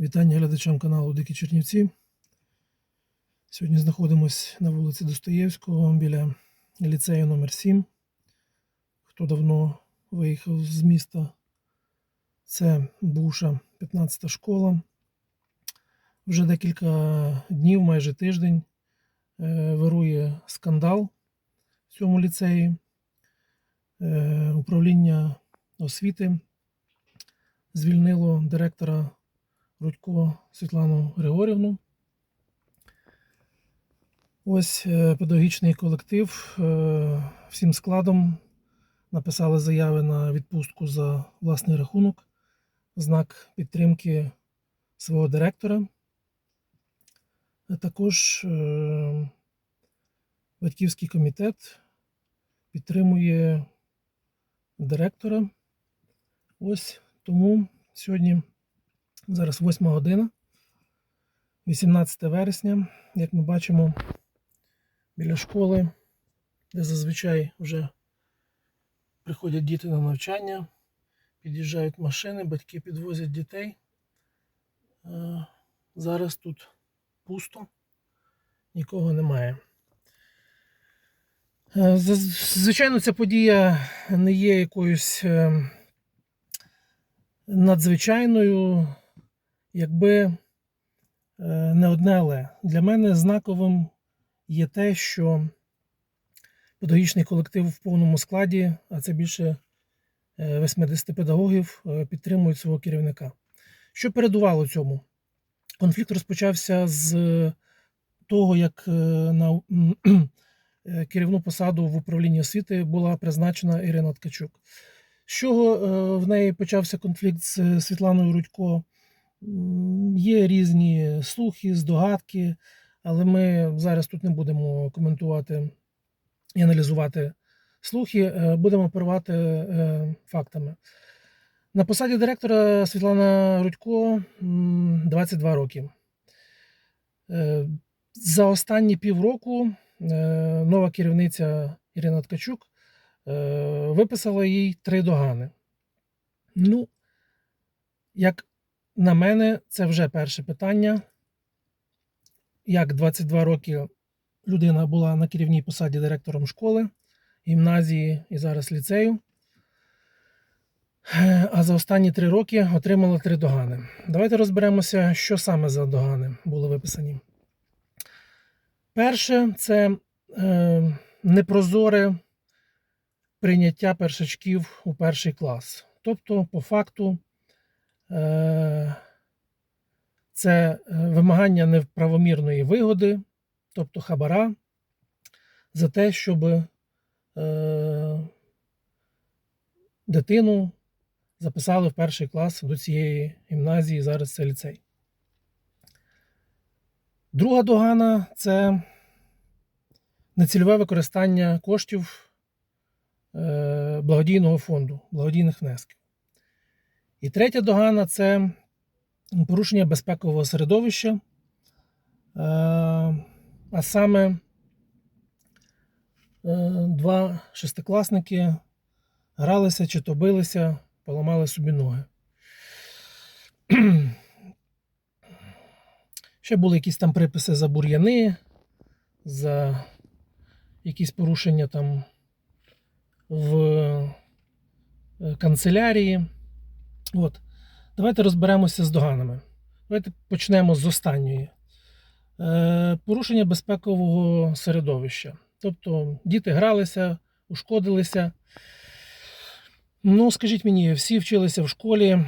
Вітання глядачам каналу Дикі Чернівці. Сьогодні знаходимося на вулиці Достоєвського біля ліцею номер 7 Хто давно виїхав з міста, це бувша 15-та школа. Вже декілька днів, майже тиждень, е, вирує скандал в цьому ліцеї. Е, Управління освіти звільнило директора Рудько Світлану Григорівну. Ось е, педагогічний колектив е, всім складом написали заяви на відпустку за власний рахунок знак підтримки свого директора. Також е, батьківський комітет підтримує директора. Ось тому сьогодні Зараз 8 година, 18 вересня, як ми бачимо, біля школи, де зазвичай вже приходять діти на навчання, під'їжджають машини, батьки підвозять дітей. Е, Зараз тут пусто, нікого немає. Е, Звичайно, ця подія не є якоюсь е, надзвичайною, якби е, не одне але. Для мене знаковим є те, що педагогічний колектив в повному складі, а це більше е, 80 педагогів, е, підтримують свого керівника. Що передувало цьому? Конфлікт розпочався з того, як е, на е, керівну посаду в управлінні освіти була призначена Ірина Ткачук. З чого е, в неї почався конфлікт з Світланою Рудько? Є різні слухи, здогадки, але ми зараз тут не будемо коментувати і аналізувати слухи, е, будемо оперувати е, фактами. На посаді директора Світлана Рудько 22 роки. Е, За останні півроку нова керівниця Ірина Ткачук виписала їй три догани. Ну, як на мене, це вже перше питання. Як 22 роки людина була на керівній посаді директором школи, гімназії і зараз ліцею. А за останні три роки отримала три догани. Давайте розберемося, що саме за догани були виписані. Перше це е, непрозоре прийняття першачків у перший клас. Тобто, по факту, це е, вимагання неправомірної вигоди, тобто хабара, за те, щоб е, дитину записали в перший клас до цієї гімназії, зараз це ліцей. Друга догана це нецільове використання коштів е, благодійного фонду, благодійних внесків. І третя догана це порушення безпекового середовища, е, а саме е, два шестикласники гралися чи то билися, поламали собі ноги. Ще були якісь там приписи за бур'яни, за якісь порушення там в е, канцелярії. От. Давайте розберемося з доганами. Давайте почнемо з останньої. Е, порушення безпекового середовища. Тобто діти гралися, ушкодилися. Ну, скажіть мені, всі вчилися в школі,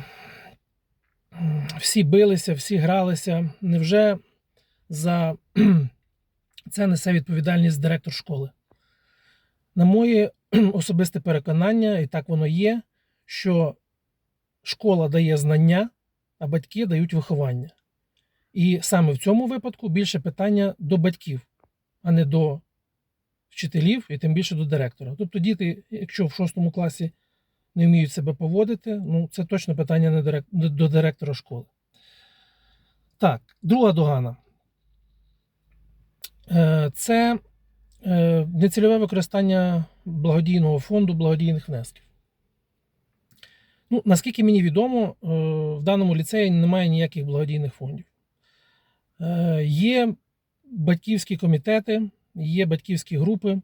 всі билися, всі гралися. Невже за це несе відповідальність директор школи? На моє особисте переконання, і так воно є, що школа дає знання, а батьки дають виховання. І саме в цьому випадку більше питання до батьків, а не до вчителів і тим більше до директора. Тобто діти, якщо в шостому класі не вміють себе поводити, ну це точно питання не до директора школи. Так, друга догана. Е, Це е, нецільове використання благодійного фонду, благодійних внесків. Ну, наскільки мені відомо, е, в даному ліцеї немає ніяких благодійних фондів. Е, Є батьківські комітети, є батьківські групи,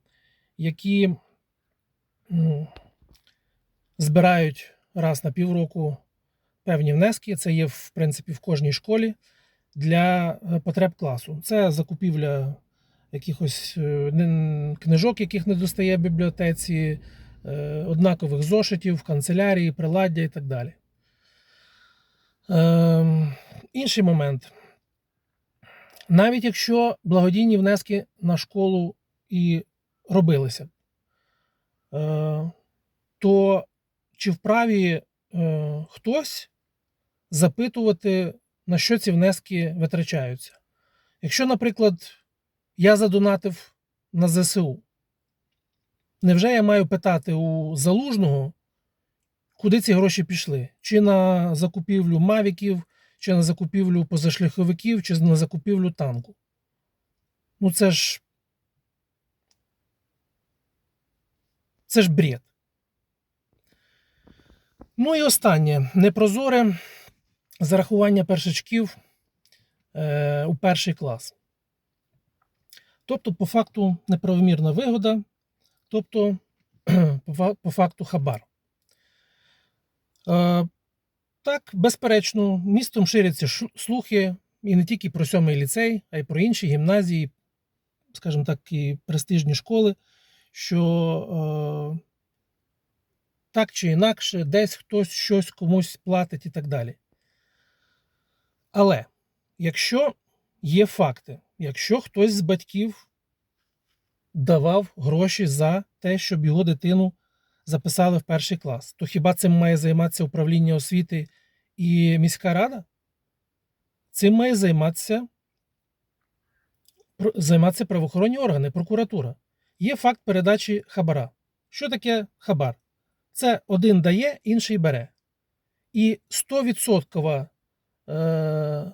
які збирають раз на півроку певні внески. Це є, в принципі, в кожній школі для е, потреб класу. Це закупівля якихось книжок, яких не достає в бібліотеці, однакових зошитів канцелярії, приладдя і так далі. Ем, інший момент. Навіть якщо благодійні внески на школу і робилися, е, то чи вправі е, хтось запитувати, на що ці внески витрачаються? Якщо, наприклад, я задонатив на ЗСУ, невже я маю питати у залужного, куди ці гроші пішли? Чи на закупівлю мавіків, чи на закупівлю позашляховиків, чи на закупівлю танку? Ну це ж. Це ж бред. Ну і останнє непрозоре зарахування першачків е, у перший клас. Тобто, по факту неправомірна вигода, тобто по факту хабар. Е, так, безперечно, містом ширяться слухи і не тільки про сьомий ліцей, а й про інші гімназії, скажімо так, і престижні школи, що е, так чи інакше, десь хтось щось комусь платить і так далі. Але якщо є факти, якщо хтось з батьків давав гроші за те, щоб його дитину записали в перший клас, то хіба цим має займатися управління освіти і міська рада? Цим має займатися, займатися правоохоронні органи, прокуратура. Є факт передачі хабара. Що таке хабар? Це один дає, інший бере. І 100% е,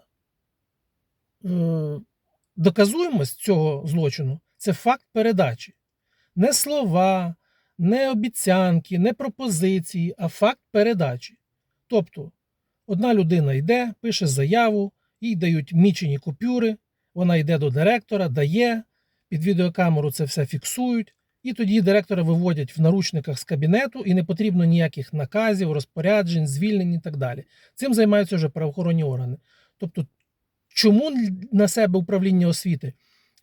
е, доказуємость цього злочину це факт передачі. Не слова, не обіцянки, не пропозиції, а факт передачі. Тобто, одна людина йде, пише заяву, їй дають мічені купюри, вона йде до директора, дає, під відеокамеру це все фіксують, і тоді директора виводять в наручниках з кабінету, і не потрібно ніяких наказів, розпоряджень, звільнень і так далі. Цим займаються вже правоохоронні органи. Тобто, чому на себе управління освіти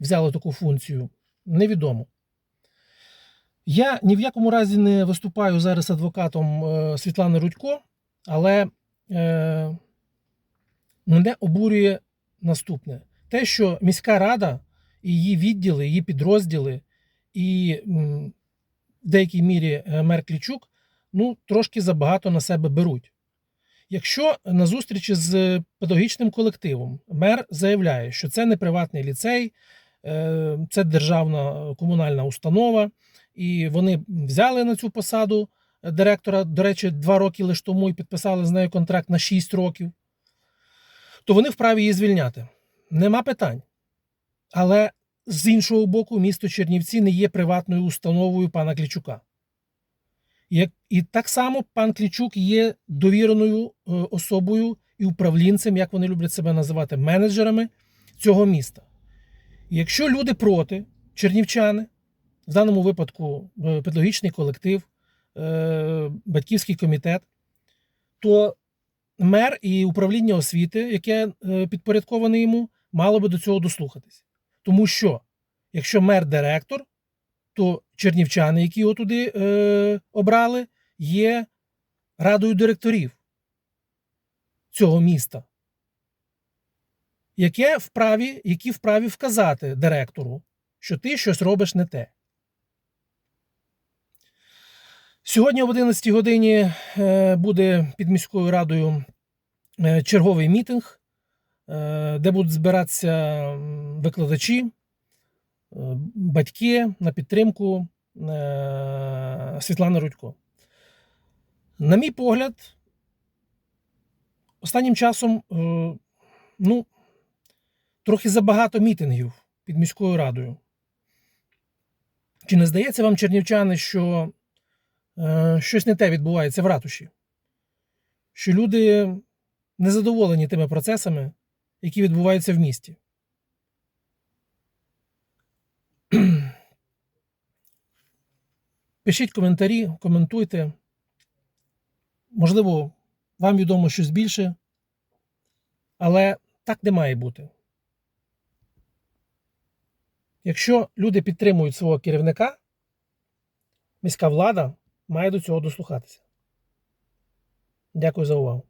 взяло таку функцію, невідомо. Я ні в якому разі не виступаю зараз адвокатом е, Світлани Рудько, але е, мене обурює наступне: те, що міська рада і її відділи, її підрозділи і в деякій мірі е, мер Клічук ну, трошки забагато на себе беруть. Якщо на зустрічі з педагогічним колективом мер заявляє, що це не приватний ліцей, це державна комунальна установа, і вони взяли на цю посаду директора, до речі, два роки лише тому і підписали з нею контракт на 6 років, то вони вправі її звільняти. Нема питань. Але з іншого боку, місто Чернівці не є приватною установою пана Клічука. І так само пан Клічук є довіреною е, особою і управлінцем, як вони люблять себе називати, менеджерами цього міста. Якщо люди проти, чернівчани, в даному випадку е, педагогічний колектив, е, батьківський комітет, то мер і управління освіти, яке е, підпорядковане йому, мало би до цього дослухатись. Тому що, якщо мер директор, то чернівчани, які його туди е, обрали, є радою директорів цього міста, яке вправі, які вправі вказати директору, що ти щось робиш не те. Сьогодні об 11 годині е, буде під міською радою е, черговий мітинг, е, де будуть збиратися викладачі, батьки на підтримку Світлани Рудько. На мій погляд, останнім часом ну, трохи забагато мітингів під міською радою. Чи не здається вам, чернівчани, що е, щось не те відбувається в ратуші? що люди незадоволені тими процесами, які відбуваються в місті. Пишіть коментарі, коментуйте. Можливо, вам відомо щось більше, але так не має бути. Якщо люди підтримують свого керівника, міська влада має до цього дослухатися. Дякую за увагу.